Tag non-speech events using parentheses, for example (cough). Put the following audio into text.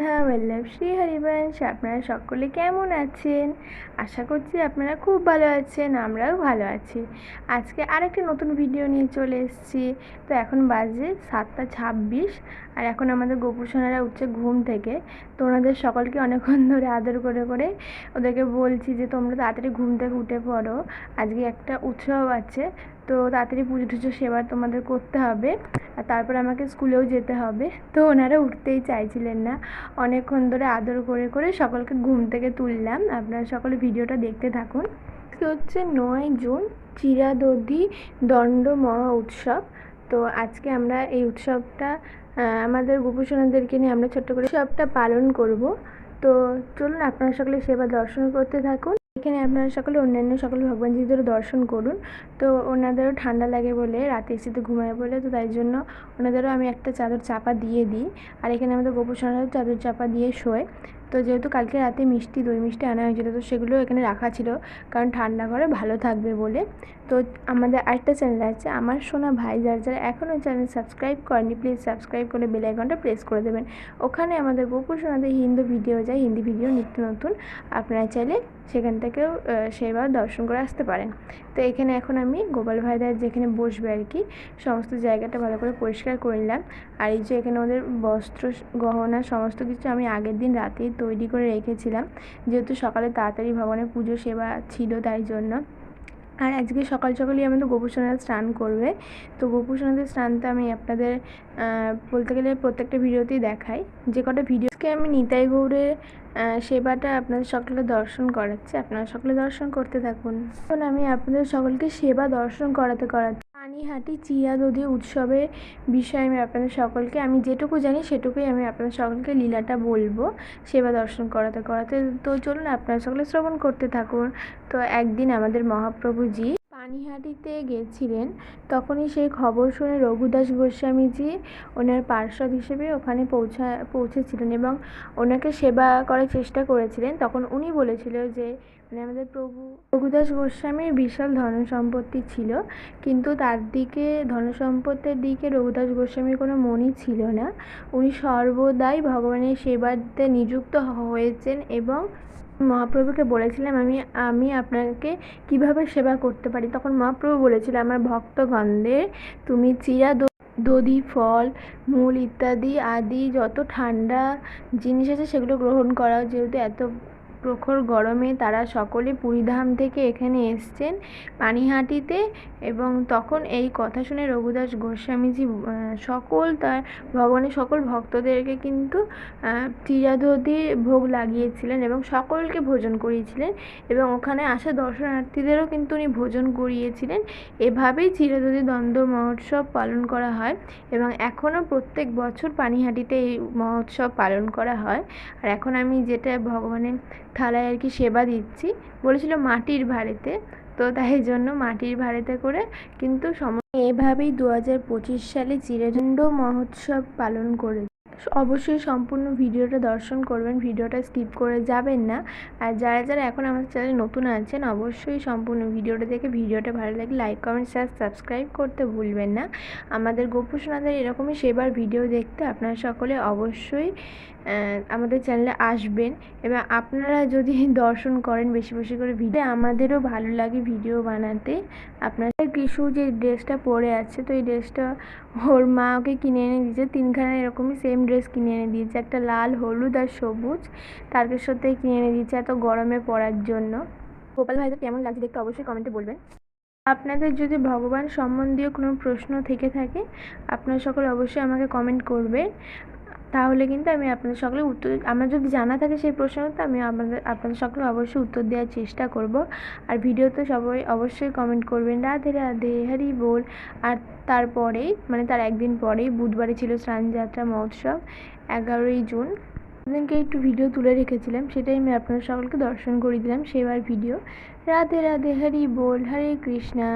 রাধা বল্লভ শ্রী হরিবংশ আপনারা সকলে কেমন আছেন? আশা করছি আপনারা খুব ভালো আছেন, আমরাও ভালো আছি। আজকে আরেকটি নতুন ভিডিও নিয়ে চলে এসেছি। তো এখন বাজে সাতটা ছাব্বিশ আর এখন আমাদের গোপুসোনারা উঠছে ঘুম থেকে। তো ওনাদের সকলকে অনেকক্ষণ (laughs) ধরে আদর করে করে ওদেরকে বলছি যে, তোমরা তাড়াতাড়ি ঘুম থেকে উঠে পড়ো। আজকে একটা উৎসব আছে তো তাড়াতাড়ি পুজো টুজো সেবা তোমাদের করতে হবে। আর তারপর আমাকে স্কুলেও যেতে হবে। তো ওনারা উঠতেই চাইছিলেন না। অনেকক্ষণ ধরে আদর করে করে সকলকে ঘুম থেকে তুললাম। আপনারা সকলে ভিডিওটা দেখতে থাকুন। হচ্ছে নয় জুন, চিরাদধি দণ্ড মহা উৎসব। তো আজকে আমরা এই উৎসবটা আমাদের গোপুসোনাদেরকে নিয়ে আমরা ছোট্ট করে উৎসবটা পালন করব। তো চলুন আপনারা সকলে সেবা দর্শন করতে থাকুন। এখানে আপনারা সকলে, অন্যান্য সকল ভগবানজিদেরও দর্শন করুন। তো ওনাদেরও ঠান্ডা লাগে বলে, রাতে এসিতে ঘুমায় বলে, তো তাই জন্য ওনাদেরও আমি একটা চাদর চাপা দিয়ে দিই। আর এখানে আমাদের গোপসনাথ চাদর চাপা দিয়ে শোয়। তো যেহেতু কালকে রাতে মিষ্টি, দই মিষ্টি আনা হয়েছিল, তো সেগুলো এখানে রাখা ছিল। কারণ ঠান্ডা ঘরে ভালো থাকবে বলে। তো আমাদের আরেকটা চ্যানেল আছে, আমার সোনা ভাই, যার যারা এখনও চ্যানেল সাবস্ক্রাইব করেনি প্লিজ সাবস্ক্রাইব করে বেল আইকনটা প্রেস করে দেবেন। ওখানে আমাদের গোপুর সোনাদের হিন্দু ভিডিও যায়, হিন্দি ভিডিও নিত্য নতুন। আপনারা চাইলে সেখান থেকেও সেবা দর্শন করে আসতে পারেন। তো এখানে এখন আমি গোপাল ভাইদার যেখানে বসবে আর কি, সমস্ত জায়গাটা ভালো করে পরিষ্কার করে নিলাম। আর এই যে এখানে ওদের বস্ত্র গহনা, সমস্ত কিছু আমি আগের দিন রাতেই তৈরি করে রেখেছিলাম। যেহেতু সকালে তাড়াতাড়ি ভগবানের পুজো সেবা ছিল তাই জন্য। আর আজকে সকাল সকালই আমাদের গোপুসোনারা স্নান করবে। তো গোপুসোনাদের স্নানটা আমি আপনাদের বলতে গেলে প্রত্যেকটা ভিডিওতেই দেখাই। যে কটা ভিডিওকে আমি নিতাই গৌড়ের সেবাটা আপনাদের সকলে দর্শন করাচ্ছি। আপনারা সকলে দর্শন করতে থাকুন। এখন আমি আপনাদের সকলকে সেবা দর্শন করাতে করাতে পানিহাটি চিয়া দধি উৎসবের বিষয়ে আমি আপনাদের সকলকে, আমি যেটুকু জানি সেটুকুই আমি আপনাদের সকলকে লীলাটা বলব, সেবা দর্শন করাতে করাতে। তো চলুন আপনারা সকলে শ্রবণ করতে থাকুন। তো একদিন আমাদের মহাপ্রভুজি পানিহাটিতে গেছিলেন, তখনই সেই খবর শুনে রঘুদাস গোস্বামীজি ওনার পার্ষদ হিসেবে ওখানে পৌঁছা, পৌঁছেছিলেন এবং ওনাকে সেবা করার চেষ্টা করেছিলেন। তখন উনি বলেছিল যে মানে আমাদের প্রভু রঘুদাস গোস্বামীর বিশাল ধন সম্পত্তি ছিল, কিন্তু তার দিকে ধন সম্পত্তির দিকে রঘুদাস গোস্বামীর কোনো মনই ছিল না। উনি সর্বদাই ভগবানের সেবাতে নিযুক্ত হয়েছেন এবং মহাপ্রভুকে বলেছিলাম, আমি আমি আপনাকে কীভাবে সেবা করতে পারি? তখন মহাপ্রভু বলেছিল, আমার ভক্তগণদের তুমি চিরা দধি, ফল, মূল ইত্যাদি আদি যত ঠান্ডা জিনিস আছে সেগুলো গ্রহণ করাও, যেহেতু এত প্রখর গরমে তারা সকলে পুরীধাম থেকে এখানে এসছেন পানিহাটিতে এবং তখন এই কথা শুনে রঘুদাস গোস্বামীজি সকল তার ভগবানের সকল ভক্তদেরকে কিন্তু আহ, চিরাদধি ভোগ লাগিয়েছিলেন এবং সকলকে ভোজন করিয়েছিলেন এবং ওখানে আসা দর্শনার্থীদেরও কিন্তু উনি ভোজন করিয়েছিলেন। এভাবেই চিরাদধি দ্বন্দ্ব মহোৎসব পালন করা হয় এবং এখনও প্রত্যেক বছর পানিহাটিতে এই মহোৎসব পালন করা হয়। আর এখন আমি যেটা ভগবানের থালায় আর কি সেবা দিচ্ছি। বলেছিল মাটির ভাড়েতে। তো তাই জন্য মাটির ভাড়েতে করে কিন্তু সম এভাবেই দু হাজার পঁচিশ সালে চিরদণ্ড মহোৎসব পালন করে অবশ্যই সম্পূর্ণ ভিডিওটা দর্শন করবেন, ভিডিওটা স্কিপ করে যাবেন না। আর যারা যারা এখন আমাদের চ্যানেলে নতুন আছেন, অবশ্যই সম্পূর্ণ ভিডিওটা দেখে ভিডিওটা ভালো লাগে লাইক, কমেন্ট, শেয়ার, সাবস্ক্রাইব করতে ভুলবেন না। আমাদের গোপুসোনাদের এরকমই সেবার ভিডিও দেখতে আপনারা সকলে অবশ্যই আমাদের চ্যানেলে আসবেন। এবং আপনারা যদি (laughs) দর্শন করেন বেশি বেশি করে ভিডিও আমাদেরও ভালো লাগে ভিডিও বানাতে। আপনাদের কিশু যে ড্রেসটা পরে আছে, তো এই ড্রেসটা ওর মা ওকে কিনে এনে দিয়েছে, তিনখানা এরকমই সেম ড্রেস কিনে এনে দিয়েছে। একটা লাল, হলুদ আর সবুজ। তারকের সাথে কিনে এনে দিয়েছে এত গরমে পড়ার জন্য। গোপাল ভাইদের কেমন লাগছে দেখতে অবশ্যই কমেন্টে বলবেন। আপনাদের যদি ভগবান সম্বন্ধীয় কোনো প্রশ্ন থেকে থাকে, আপনারা সকলে অবশ্যই আমাকে কমেন্ট করবেন। তাহলে কিন্তু আমি আপনাদের সকলে উত্তর, আমার যদি জানা থাকে সেই প্রশ্ন প্রশ্নটা আমি আপনাদের আপনাদের সকলে অবশ্যই উত্তর দেওয়ার চেষ্টা করব। আর ভিডিওতে সবাই অবশ্যই কমেন্ট করবেন। রাধে রাধে, হরি বল। আর তারপরেই মানে তার একদিন পরেই বুধবারে ছিল স্নানযাত্রা মহোৎসব, এগারোই জুন। সেদিনকে একটু ভিডিও তুলে রেখেছিলাম, সেটাই আমি আপনাদের সকলকে দর্শন করিয়ে দিলাম সেবার ভিডিও। রাধে রাধে, হরি বল, হরে কৃষ্ণা।